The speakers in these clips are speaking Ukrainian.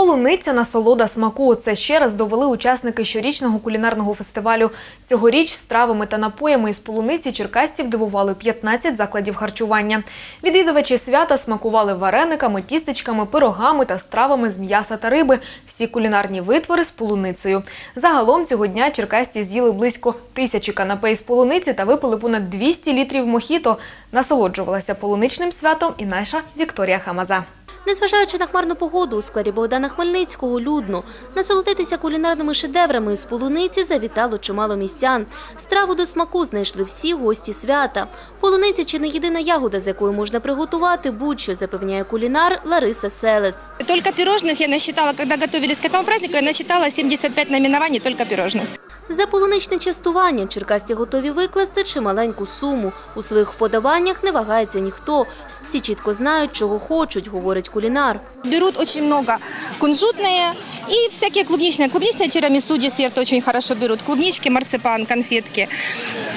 Полуниця насолода смаку. Це ще раз довели учасники щорічного кулінарного фестивалю. Цьогоріч стравами та напоями із полуниці черкастів дивували 15 закладів харчування. Відвідувачі свята смакували варениками, тістечками, пирогами та стравами з м'яса та риби. Всі кулінарні витвори з полуницею. Загалом цього дня черкасті з'їли близько тисячі канапей з полуниці та випили понад 200 літрів мохіто. Насолоджувалася полуничним святом і наша Вікторія Хамаза. Незважаючи на хмарну погоду, у сквері Богдана Хмельницького людно. Насолодитися кулінарними шедеврами з полуниці завітало чимало містян. Страву до смаку знайшли всі гості свята. Полуниця чи не єдина ягода, з якою можна приготувати будь-що, запевняє кулінар Лариса Селес. Только пирожных я насчитала, когда готовились к этому празднику, я насчитала 75 наименований только пирожных. За полуничне частування черкасті готові викласти чималеньку суму. У своїх вподобаннях не вагається ніхто. Всі чітко знають, чого хочуть, говорить кулінар. Берут очень много кунжутные и всякие клубничные. Клубничное тирамису десерт очень хорошо берут. Клубнички, марципан, конфетки.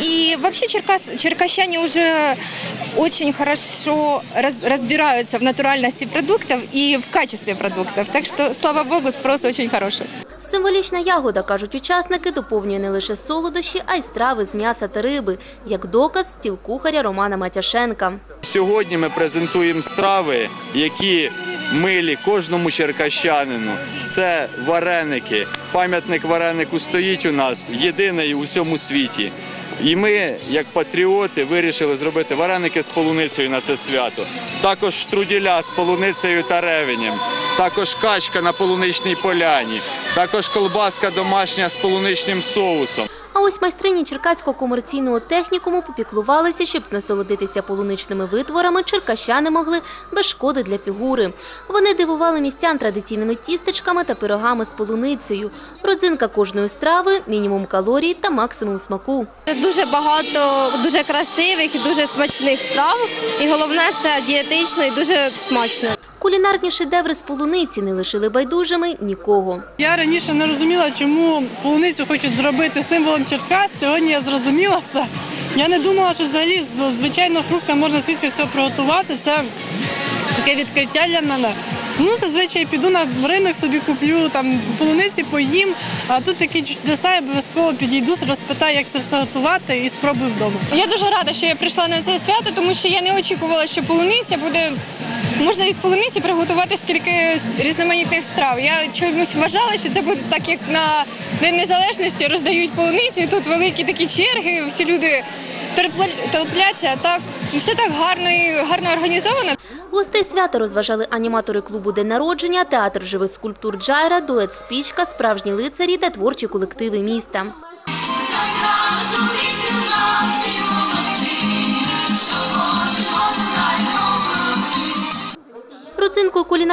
И вообще черкас, черкащане уже очень хорошо раз- разбираются в натуральности продуктов и в качестве продуктов. Так что, слава богу, спрос очень хороший. Символічна ягода, кажуть учасники, доповнює не лише солодощі, а й страви з м'яса та риби, як доказ стіл кухаря Романа Матяшенка. Сьогодні ми презентуємо страви, які милі кожному черкащанину. Це вареники. Пам'ятник варенику стоїть у нас єдиний у всьому світі. І ми, як патріоти, вирішили зробити вареники з полуницею на це свято. Також штруділя з полуницею та ревенем, також качка на полуничній поляні, також колбаска домашня з полуничним соусом. Ось майстрині Черкаського комерційного технікуму попіклувалися, щоб насолодитися полуничними витворами черкащани могли без шкоди для фігури. Вони дивували містян традиційними тістечками та пирогами з полуницею. Родзинка кожної страви, мінімум калорій та максимум смаку. Дуже багато дуже красивих і дуже смачних страв. І головне це дієтично і дуже смачно. Кулінарні шедеври з полуниці не лишили байдужими нікого. Я раніше не розуміла, чому полуницю хочуть зробити символом Черкас. Сьогодні я зрозуміла це. Я не думала, що взагалі з звичайного фрукта можна скільки все приготувати. Це таке відкриття для мене. Ну, зазвичай піду на ринок, собі куплю там полуниці, поїм. А тут такі чудеса, я обов'язково підійду, розпитаю, як це все готувати і спробую вдома. Я дуже рада, що я прийшла на це свято, тому що я не очікувала, що полуниця буде. Можна із полуниці приготувати скільки різноманітних страв. Я чомусь вважала, що це буде так, як на День Незалежності роздають полуницю, і тут великі такі черги, всі люди терпляться. Так все так гарно і гарно організовано. Гостей свята розважали аніматори клубу День народження, театр живих скульптур Джайра, дует Спічка, справжні лицарі та творчі колективи міста.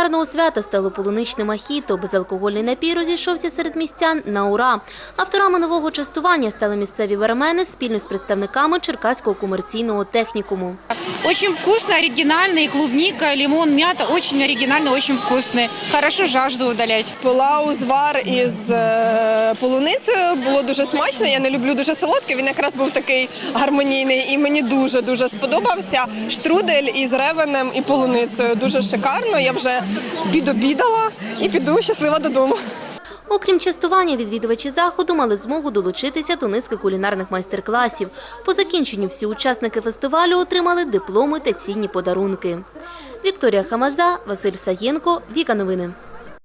Кулінарного свята стало полуничне махіто. Безалкогольний напій розійшовся серед містян на ура. Авторами нового частування стали місцеві бармени спільно з представниками Черкаського комерційного технікуму. Очень вкусно, оригинально, и клубника, лимон, мята. Очень оригинально, очень вкусные. Хорошо жажду удалять. Пила узвар із е, полуницею було дуже смачно. Я не люблю дуже солодке. Він якраз був такий гармонійний, і мені дуже дуже сподобався. Штрудель із ревенем і полуницею. Дуже шикарно. Я вже підобідала і піду щаслива додому. Окрім частування, відвідувачі заходу мали змогу долучитися до низки кулінарних майстер-класів. По закінченню всі учасники фестивалю отримали дипломи та цінні подарунки. Вікторія Хамаза, Василь Саєнко, Віка Новини.